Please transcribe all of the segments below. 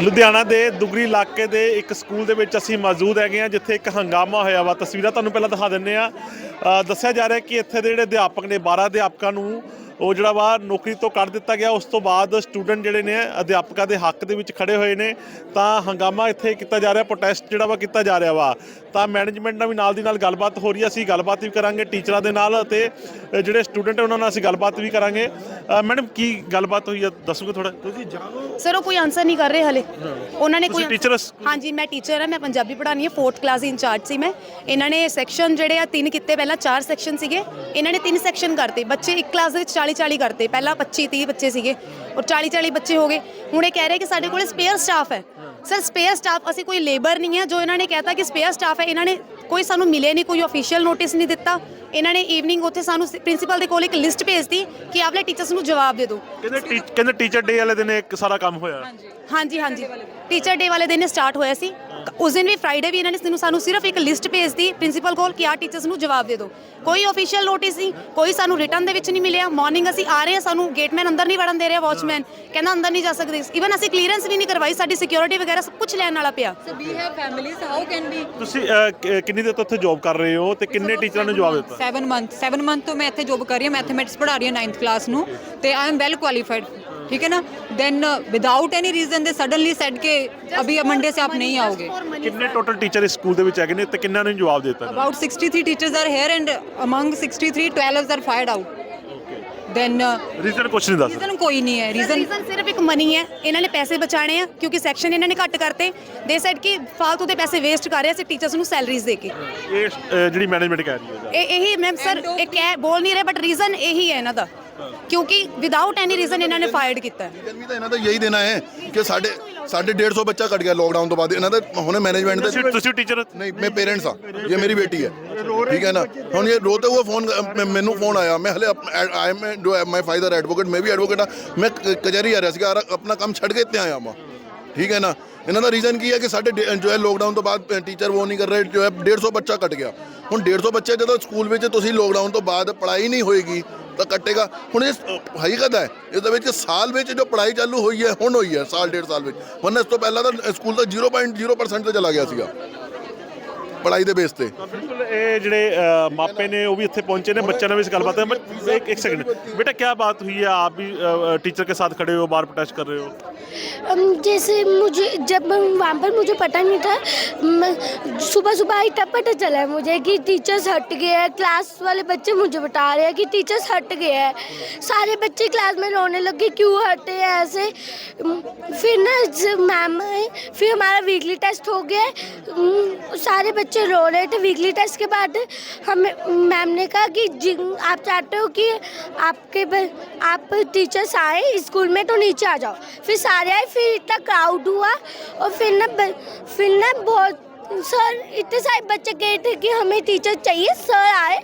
ਲੁਧਿਆਣਾ ਦੇ ਦੁਗਰੀ ਇਲਾਕੇ ਦੇ ਇੱਕ ਸਕੂਲ ਦੇ ਵਿੱਚ ਅਸੀਂ ਮੌਜੂਦ ਹੈਗੇ ਆ ਜਿੱਥੇ ਇੱਕ ਹੰਗਾਮਾ ਹੋਇਆ ਵਾ। ਤਸਵੀਰਾਂ ਤੁਹਾਨੂੰ ਪਹਿਲਾਂ ਦਿਖਾ ਦਿੰਨੇ ਆ ਦੱਸਿਆ ਜਾ ਰਿਹਾ ਕਿ ਇੱਥੇ ਦੇ ਜਿਹੜੇ ਅਧਿਆਪਕ ਨੇ 12 ਅਧਿਆਪਕਾਂ ਨੂੰ ਉਹ ਜਿਹੜਾ ਵਾ ਨੌਕਰੀ ਤੋਂ ਕੱਢ ਦਿੱਤਾ ਗਿਆ। ਉਸ ਤੋਂ ਬਾਅਦ ਸਟੂਡੈਂਟ ਜਿਹੜੇ ਨੇ ਅਧਿਆਪਕਾਂ ਦੇ ਹੱਕ ਦੇ ਵਿੱਚ ਖੜੇ ਹੋਏ ਨੇ। ਤਾਂ ਹੰਗਾਮਾ ਇੱਥੇ ਕੀਤਾ ਜਾ ਰਿਹਾ ਪ੍ਰੋਟੈਸਟ ਜਿਹੜਾ ਵਾ ਕੀਤਾ ਜਾ ਰਿਹਾ ਵਾ। ਤਾਂ ਮੈਨੇਜਮੈਂਟ ਨਾਲ ਵੀ ਨਾਲ ਦੀ ਨਾਲ ਗੱਲਬਾਤ ਹੋ ਰਹੀ ਹੈ। ਅਸੀਂ ਗੱਲਬਾਤ ਵੀ ਕਰਾਂਗੇ ਟੀਚਰਾਂ ਦੇ ਨਾਲ ਅਤੇ ਜਿਹੜੇ ਸਟੂਡੈਂਟ ਉਹਨਾਂ ਨਾਲ ਅਸੀਂ ਗੱਲਬਾਤ ਵੀ ਕਰਾਂਗੇ। ਮੈਡਮ ਕੀ ਗੱਲਬਾਤ ਹੋਈ ਹੈ ਦੱਸੋਗੇ ਥੋੜਾ ਤੁਸੀਂ ਸਰ ਉਹ ਕੋਈ ਆਨਸਰ ਨਹੀਂ ਕਰ ਰਹੇ ਹਲੇ। ਉਹਨਾਂ ਨੇ ਕੋਈ ਹੋ? ਹਾਂਜੀ ਮੈਂ ਟੀਚਰ ਹਾਂ ਮੈਂ ਪੰਜਾਬੀ ਪੜ੍ਹਾਉਣੀ ਹੈ। 4th ਕਲਾਸ ਇੰਚਾਰਜ ਸੀ ਮੈਂ। ਇਹਨਾਂ ਨੇ ਸੈਕਸ਼ਨ ਜਿਹੜੇ ਆ ਤਿੰਨ ਕੀਤੇ ਪਹਿਲਾਂ। ਚਾਰ ਸੈਕਸ਼ਨ ਸੀਗੇ ਇਹਨਾਂ ਨੇ ਤਿੰਨ ਸੈਕਸ਼ਨ ਕਰਤੇ। ਬੱਚੇ ਇੱਕ ਕਲਾਸ ਦੇ ਵਿੱਚ 40 40 ਕਰਤੇ। ਪਹਿਲਾਂ 25 30 ਬੱਚੇ ਸੀਗੇ। ਔਰ 40 40 ਬੱਚੇ ਹੋ ਗਏ। ਹੁਣ ਇਹ ਕਹਿ ਰਹੇ ਕਿ ਸਾਡੇ ਕੋਲ ਸਪੇਅਰ ਸਟਾਫ ਹੈ। ਸਰ ਸਪੇਅਰ ਸਟਾਫ ਅਸੀਂ ਕੋਈ ਲੇਬਰ ਨਹੀਂ ਹੈ। ਜੋ ਇਹਨਾਂ ਨੇ ਕਹਿਤਾ ਕਿ ਸਪੇਅਰ ਸਟਾਫ ਹੈ ਇਹਨਾਂ ਨੇ ਕੋਈ ਸਾਨੂੰ ਮਿਲੇ ਨਹੀਂ ਕੋਈ ਅਫੀਸ਼ੀਅਲ ਨੋਟਿਸ ਨਹੀਂ ਦਿੱਤਾ। ਇਹਨਾਂ ਨੇ ਈਵਨਿੰਗ ਉੱਥੇ ਸਾਨੂੰ ਪ੍ਰਿੰਸੀਪਲ ਦੇ ਕੋਲ ਇੱਕ ਲਿਸਟ ਭੇਜਤੀ ਕਿ ਆਪਣੇ ਟੀਚਰਸ ਨੂੰ ਜਵਾਬ ਦੇ ਦਿਓ। ਕਹਿੰਦੇ ਟੀ- ਕਹਿੰਦੇ ਟੀਚਰ ਡੇ ਵਾਲੇ ਦਿਨ ਇੱਕ ਸਾਰਾ ਕੰਮ ਹੋਇਆ। ਹਾਂਜੀ ਹਾਂਜੀ। ਟੀਚਰ ਡੇ ਵਾਲੇ ਦਿਨ ਸਟਾਰਟ ਹੋਇਆ ਸੀ। ਉਸ ਦਿਨ ਵੀ ਫਰਾਈਡੇ ਵੀ ਇਹਨਾਂ ਨੇ ਸਾਨੂੰ- ਸਾਨੂੰ ਸਿਰਫ ਇੱਕ ਲਿਸਟ ਭੇਜਦੀ ਪ੍ਰਿੰਸੀਪਲ ਕੋਲ ਕਿ ਆ ਟੀਚਰਸ ਨੂੰ ਜਵਾਬ ਦੇ ਦਿਓ। ਕੋਈ ਅਫੀਸ਼ੀਅਲ ਨੋਟਿਸ ਨਹੀਂ ਕੋਈ ਸਾਨੂੰ ਰਿਟਰਨ ਦੇ ਵਿੱਚ ਨਹੀਂ ਮਿਲਿਆ। ਮਾਰਨਿੰਗ ਅਸੀਂ ਆ ਰਹੇ ਹਾਂ ਸਾਨੂੰ ਗੇਟਮੈਨ ਅੰਦਰ ਨਹੀਂ ਵੜਨ ਦੇ ਰਿਹਾ ਵਾਚਮੈਨ ਕਹਿੰਦਾ ਅੰਦਰ ਨਹੀਂ ਜਾ ਸਕਦੇ। ਇਵਨ ਅਸੀਂ ਕਲੀਅਰੈਂਸ ਵੀ ਨਹੀਂ ਕਰਵਾਈ ਸਾਡੀ ਸਿਕਿਉਰਿਟੀ ਵਗੈਰਾ ਸਭ ਕੁਝ ਲੈਣ ਵਾਲਾ ਪਿਆ। So we have families. How can we? ਤੁਸੀਂ ਅ, ਕਿ- ਕਿੰਨੀ ਦੇਰ ਤੋਂ ਇੱਥੇ ਜੌਬ ਕਰ ਰਹੇ ਹੋ ਤੇ ਕਿੰਨੇ ਟੀਚਰਾਂ ਨੇ ਜਵਾਬ ਦਿੱਤਾ? 7 ਮੰਥ 7 ਮੰਥ ਤੋਂ ਮੈਂ ਇੱਥੇ ਜੋਬ ਕਰ ਰਹੀ ਹਾਂ ਮੈਥਮੈਟਿਕਸ ਪੜ੍ਹਾ ਰਹੀ ਹਾਂ 9th ਕਲਾਸ ਨੂੰ। ਤੇ ਆਈ ਐਮ ਵੈਲ ਕੁਆਲੀਫਾਈਡ ਠੀਕ ਹੈ ਨਾ then without any reason they suddenly said ਕਿ ਅਭੀ ਮੰਡੇ से आप नहीं आओगे ਕਿੰਨੇ ਟੋਟਲ ਟੀਚਰ ਇਸ ਸਕੂਲ ਦੇ ਵਿੱਚ ਹੈਗੇ ਨੇ ਤੇ ਕਿੰਨਾਂ ਨੇ ਜਵਾਬ ਦਿੱਤਾ about 63 teachers are here and among 63 12 are fired out then reason ਕੁਛ ਨਹੀਂ ਦੱਸ ਰੀਜ਼ਨ ਕੋਈ ਨਹੀਂ ਹੈ ਰੀਜ਼ਨ ਰੀਜ਼ਨ ਸਿਰਫ ਇੱਕ ਮਨੀ ਹੈ ਇਹਨਾਂ ਨੇ ਪੈਸੇ ਬਚਾਣੇ ਆ ਕਿਉਂਕਿ ਸੈਕਸ਼ਨ ਇਹਨਾਂ ਨੇ ਘੱਟ ਕਰਤੇ ਦੇ ਸਾਈਡ ਕਿ ਫਾਲਤੂ ਦੇ ਪੈਸੇ ਵੇਸਟ ਕਰ ਰਹੇ ਸੀ ਟੀਚਰਸ ਨੂੰ ਸੈਲਰੀਜ਼ ਦੇ ਕੇ ਇਹ ਅ, ਜਿਹੜੀ ਮੈਨੇਜਮੈਂਟ ਕਹਿ ਰਹੀ ਹੈ ਇਹ ਇਹੀ ਮੈਮ ਸਰ ਇਹ ਕਹਿ ਬੋਲ ਨਹੀਂ ਰਹੇ ਬਟ ਰੀਜ਼ਨ ਇਹੀ ਹੈ ਇਹਨਾਂ ਦਾ ਕਿਉਂਕਿ ਵਿਦਆਊਟ ਐਨੀ ਰੀਜ਼ਨ ਇਹਨਾਂ ਨੇ ਫਾਇਰਡ ਕੀਤਾ। ਹੈ ਰੀਜ਼ਨ ਵੀ ਤਾਂ ਇਹਨਾਂ ਦਾ ਯਹੀ ਦੇਣਾ ਹੈ ਕਿ ਸਾਡੇ ਸਾਡੇ 150 ਬੱਚਾ ਕੱਟ ਗਿਆ ਲੋਕਡਾਊਨ ਤੋਂ ਬਾਅਦ। ਇਹਨਾਂ ਦਾ ਹੁਣੇ ਮੈਨੇਜਮੈਂਟ ਦੇ ਤੁਸੀਂ ਟੀਚਰ ਨਹੀਂ ਮੈਂ ਪੇਰੈਂਟਸ ਆ ਇਹ ਮੇਰੀ ਬੇਟੀ ਹੈ। ਠੀਕ ਹੈ ਨਾ? ਹੁਣ ਇਹ ਰੋਤੇ हुए ਫੋਨ ਮੈਨੂੰ ਫੋਨ ਆਇਆ। ਮੈਂ ਹਲੇ I am do my father advocate ਮੈਂ ਵੀ ਐਡਵੋਕੇਟ ਆ ਮੈਂ ਕ- ਕਚਹਿਰੀ ਆ ਰਿਹਾ ਸੀਗਾ। ਔਰ ਆਪਣਾ ਕੰਮ ਛੱਡ ਕੇ ਇੱਥੇ ਆਇਆ ਮੈਂ ਠੀਕ ਹੈ ਨਾ? ਇਹਨਾਂ ਦਾ ਰੀਜ਼ਨ ਕੀ ਹੈ ਕਿ ਸਾਡੇ ਡੇ- ਜੋ ਹੈ ਲੋਕਡਾਊਨ ਤੋਂ ਬਾਅਦ ਟੀਚਰ ਉਹ ਨਹੀਂ ਕਰ ਰਹੇ। ਜੋ ਹੈ 150 ਬੱਚਾ ਕੱਟ ਗਿਆ। ਹੁਣ 150 ਬੱਚੇ ਜਦੋਂ ਸਕੂਲ ਵਿੱਚ ਤੁਸੀਂ ਲੋਕਡਾਊਨ ਤੋਂ ਬਾਅਦ ਪੜ੍ਹਾਈ ਨਹੀਂ ਹੋਏਗੀ ਤਾਂ ਕੱਟੇਗਾ। ਹੁਣ ਇਹ ਹਕੀਕਤ ਹੈ? ਇਸ ਦੇ ਵਿੱਚ ਸਾਲ ਵਿੱਚ ਜੋ ਪੜ੍ਹਾਈ ਚਾਲੂ ਹੋਈ ਹੈ, ਹੁਣ ਹੋਈ ਹੈ, ਸਾਲ, ਡੇਢ ਸਾਲ ਵਿੱਚ। ਵਰਨਾ ਇਸ ਤੋਂ ਪਹਿਲਾਂ ਤਾਂ ਸਕੂਲ ਤਾਂ 0.0% ਤੇ ਚਲਾ ਗਿਆ ਸੀਗਾ। ਪੜਾਈ ਦੇ ਬੇਸ ਤੇ ਬਿਲਕੁਲ ਇਹ ਜਿਹੜੇ ਅ, ਮਾਪੇ ਨੇ ਉਹ ਵੀ ਇੱਥੇ ਪਹੁੰਚੇ ਨੇ ਬੱਚਿਆਂ ਨਾਲ ਵੀ ਇਸ ਗੱਲਬਾਤ ਹੈ ਬਟ ਇੱਕ ਇੱਕ ਸੈਕਿੰਡ बेटा क्या बात हुई है आप भी टीचर के साथ खड़े हो बार प्रोटेस्ट कर रहे हो अम, जैसे मुझे जब मैं वहाँ पर मुझे पता नहीं था मैं- सुबह सुबह आई तब पता चला है मुझे कि टीचर्स हट गए हैं क्लास वाले बच्चे मुझे बता रहे हैं कि टीचर्स हट गए हैं सारे बच्चे क्लास में रोने लगे क्यों हटे हैं ऐसे अम, फिर ना मैम फिर हमारा वीकली टेस्ट हो गया अम, सारे बच्चे रो रहे थे। वीकली टेस्ट के बाद हमें मैम ने कहा कि जिन आप चाहते हो कि आपके आप टीचर्स आए स्कूल में तो नीचे आ जाओ। फिर सारे आए, फिर इतना क्राउड हुआ और फिर ना फिर ना बहुत सर इतने सारे बच्चे गए थे कि हमें टीचर चाहिए सर आए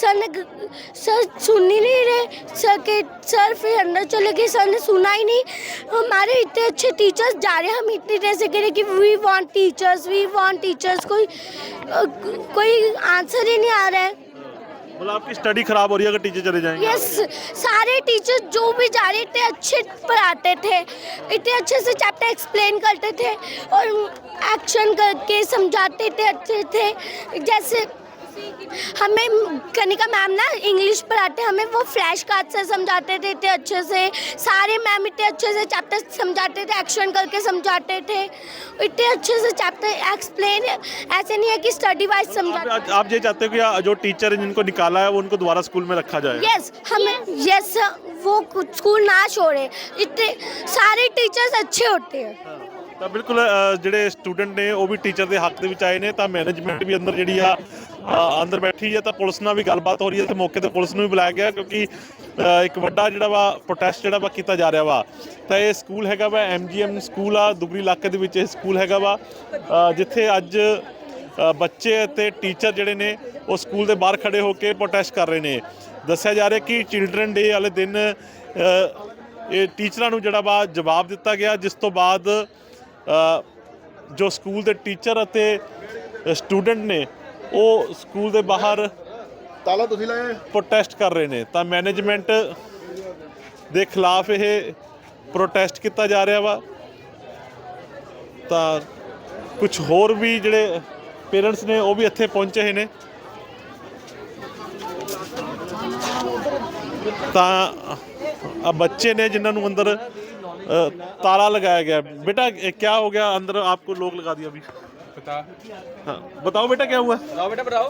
सर ने ग- सर सुन ही नहीं रहे सर के सर फिर अंदर चले गए सर ने सुना ही नहीं हमारे इतने अच्छे टीचर्स जा रहे हैं हम इतनी देर से कह रहे कि we want teachers we want teachers कोई अ, कोई आंसर ही नहीं आ रहा है मतलब आपकी स्टडी खराब हो रही है अगर टीचर चले जाएँगे? यस सारे टीचर जो भी जा रहे थे अच्छे पढ़ाते थे, इतने अच्छे से चैप्टर एक्सप्लेन करते थे और एक्शन करके समझाते थे अच्छे थे। जैसे हमें कनिका मैम ना इंग्लिश पढ़ाते हमें वो फ्लैश कार्ड से समझाते थे इतने अच्छे से सारे मैम इतने अच्छे से चैप्टर समझाते थे एक्शन करके समझाते थे इतने अच्छे से चैप्टर एक्सप्लेन ऐसे नहीं है कि स्टडी वाइज आप, समझाते आज- आप ये चाहते हो कि जो टीचर है जिनको निकाला है वो उनको दोबारा स्कूल में रखा जाए यस हमें यस वो कुछ स्कूल ना छोड़े इतने सारे टीचर्स अच्छे होते हैं ਤਾਂ ਬਿਲਕੁਲ ਅ, ਜਿਹੜੇ ਸਟੂਡੈਂਟ ਨੇ ਉਹ ਵੀ ਟੀਚਰ ਦੇ ਹੱਕ ਦੇ ਵਿੱਚ ਆਏ ਨੇ ਤਾਂ ਮੈਨੇਜਮੈਂਟ ਵੀ ਅੰਦਰ ਜਿਹੜੀ ਆ ਅ, ਅੰਦਰ ਬੈਠੀ ਹੈ ਤਾਂ ਪੁਲਿਸ ਨਾਲ ਵੀ ਗੱਲਬਾਤ ਹੋ ਰਹੀ ਹੈ ਤੇ ਮੌਕੇ ਤੇ ਪੁਲਿਸ ਨੂੰ ਵੀ ਬੁਲਾਇਆ ਗਿਆ ਕਿਉਂਕਿ ਇੱਕ ਵੱਡਾ ਜਿਹੜਾ ਵਾ ਪ੍ਰੋਟੈਸਟ ਜਿਹੜਾ ਵਾ ਕੀਤਾ ਜਾ ਰਿਹਾ ਵਾ। ਤਾਂ ਇਹ ਸਕੂਲ ਹੈਗਾ ਵਾ ਐਮਜੀਐਮ ਸਕੂਲ ਆ ਦੁਗਰੀ ਇਲਾਕੇ ਦੇ ਵਿੱਚ ਇਹ ਸਕੂਲ ਹੈਗਾ ਵਾ। ਜਿੱਥੇ ਅੱਜ ਬੱਚੇ ਅਤੇ ਟੀਚਰ ਜਿਹੜੇ ਨੇ, ਉਹ ਸਕੂਲ ਦੇ ਬਾਹਰ ਖੜੇ ਹੋ ਕੇ ਪ੍ਰੋਟੈਸਟ ਕਰ ਰਹੇ ਨੇ। ਦੱਸਿਆ ਜਾ ਰਿਹਾ ਕਿ ਚਿਲਡਰਨ ਡੇ ਵਾਲੇ ਦਿਨ ਇਹ ਟੀਚਰਾਂ ਨੂੰ ਜਿਹੜਾ ਵਾ ਜਵਾਬ ਦਿੱਤਾ ਗਿਆ, ਜਿਸ ਤੋਂ ਬਾਅਦ ਜੋ ਸਕੂਲ ਦੇ ਟੀਚਰ ਅਤੇ ਸਟੂਡੈਂਟ ਨੇ ਉਹ ਸਕੂਲ ਦੇ ਬਾਹਰ ਤਾਲਾ ਤੁਸੀਂ ਲਾਇਆ ਪ੍ਰੋਟੈਸਟ ਕਰ ਰਹੇ ਨੇ। ਤਾਂ ਮੈਨੇਜਮੈਂਟ ਦੇ ਖਿਲਾਫ ਇਹ ਪ੍ਰੋਟੈਸਟ ਕੀਤਾ ਜਾ ਰਿਹਾ ਵਾ। ਤਾਂ ਕੁਝ ਹੋਰ ਵੀ ਜਿਹੜੇ ਪੇਰੈਂਟਸ ਨੇ ਉਹ ਵੀ ਇੱਥੇ ਪਹੁੰਚੇ ਹੋਏ ਨੇ। ਤਾਂ ਆ ਬੱਚੇ ਨੇ ਜਿਨ੍ਹਾਂ ਨੂੰ ਅੰਦਰ ताला लगाया गया बेटा क्या हो गया अंदर आपको लोग लगा दिया अभी बता हाँ बताओ बेटा क्या हुआ बताओ बेटा बताओ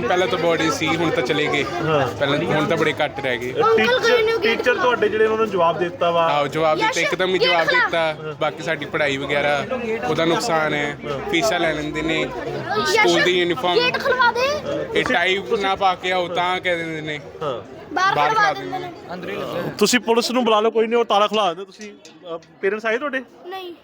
ਪਹਿਲਾਂ ਤਾਂ ਬੋਡੀ ਸੀ ਹੁਣ ਤਾਂ ਚਲੇ ਗਏ। ਪਹਿਲਾਂ ਹੁਣ ਤਾਂ ਬੜੇ ਘੱਟ ਰਹਿ ਗਏ। ਟੀਚਰ ਤੁਹਾਡੇ ਜਿਹੜੇ ਉਹਨਾਂ ਨੇ ਜਵਾਬ ਦੇ ਦਿੱਤਾ ਵਾ। ਆਓ ਜਵਾਬ ਦਿੱਤਾ ਇੱਕਦਮ ਹੀ ਜਵਾਬ ਦਿੱਤਾ। ਬਾਕੀ ਸਾਡੀ ਪੜ੍ਹਾਈ ਵਗੈਰਾ ਉਹਦਾ ਨੁਕਸਾਨ ਹੈ। ਫੀਸਾਂ ਲੈ ਲੈਂਦੇ ਨੇ। ਸਕੂਲ ਦੀ ਯੂਨੀਫਾਰਮ ਗੇਟ ਖਲਵਾ ਦੇ। ਇਹ ਟਾਈ ਨਾ ਪਾ ਕੇ ਆਓ ਤਾਂ ਕਹਿ ਦਿੰਦੇ ਨੇ। ਬਾਹਰ ਬਾਹਰ ਖਲਵਾ ਖੜਾ ਦਿੰਦੇ ਨੇ। ਤੁਸੀਂ ਪੁਲਿਸ ਨੂੰ ਬੁਲਾ ਲਓ ਕੋਈ ਨਹੀਂ ਉਹ ਤਾਲਾ ਖੁਲਾ ਦਿੰਦੇ ਤੁਸੀਂ ਪੇਰੈਂਟਸ ਆਏ ਤੁਹਾਡੇ? ਨਹੀਂ।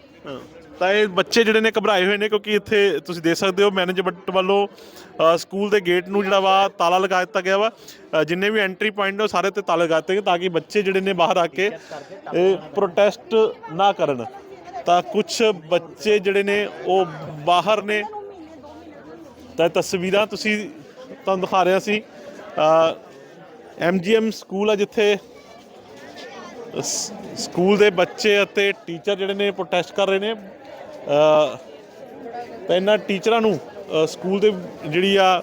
ਤਾਂ ਇਹ ਬੱਚੇ ਜਿਹੜੇ ਨੇ ਘਬਰਾਏ ਹੋਏ ਨੇ ਕਿਉਂਕਿ ਇੱਥੇ ਤੁਸੀਂ ਦੇਖ ਸਕਦੇ ਹੋ ਮੈਨੇਜਮੈਂਟ ਵੱਲੋਂ ਅ, ਸਕੂਲ ਦੇ ਗੇਟ ਨੂੰ ਜਿਹੜਾ ਵਾ ਤਾਲਾ ਲਗਾ ਦਿੱਤਾ ਗਿਆ ਵਾ। ਅ, ਜਿੰਨੇ ਵੀ ਐਂਟਰੀ ਪੁਆਇੰਟ ਨੇ ਉਹ ਸਾਰੇ ਤੇ ਤਾਲੇ ਲਗਾ ਦਿੱਤੇ ਗਏ ਤਾਂ ਕਿ ਬੱਚੇ ਜਿਹੜੇ ਨੇ ਬਾਹਰ ਆ ਕੇ ਇਹ ਪ੍ਰੋਟੈਸਟ ਨਾ ਕਰਨ। ਤਾਂ ਕੁਝ ਬੱਚੇ ਜਿਹੜੇ ਨੇ ਉਹ ਬਾਹਰ ਨੇ। ਤਾਂ ਇਹ ਤਸਵੀਰਾਂ ਤੁਸੀਂ ਤੁਹਾਨੂੰ ਦਿਖਾ ਰਿਹਾ ਸੀ। ਐਮਜੀਐਮ ਸਕੂਲ ਆ ਜਿੱਥੇ ਸਕੂਲ ਦੇ ਬੱਚੇ ਅਤੇ ਟੀਚਰ ਜਿਹੜੇ ਨੇ ਪ੍ਰੋਟੈਸਟ ਕਰ ਰਹੇ ਨੇ। ਤਾਂ ਇਹਨਾਂ ਟੀਚਰਾਂ ਨੂੰ ਸਕੂਲ ਦੇ ਜਿਹੜੀ ਆ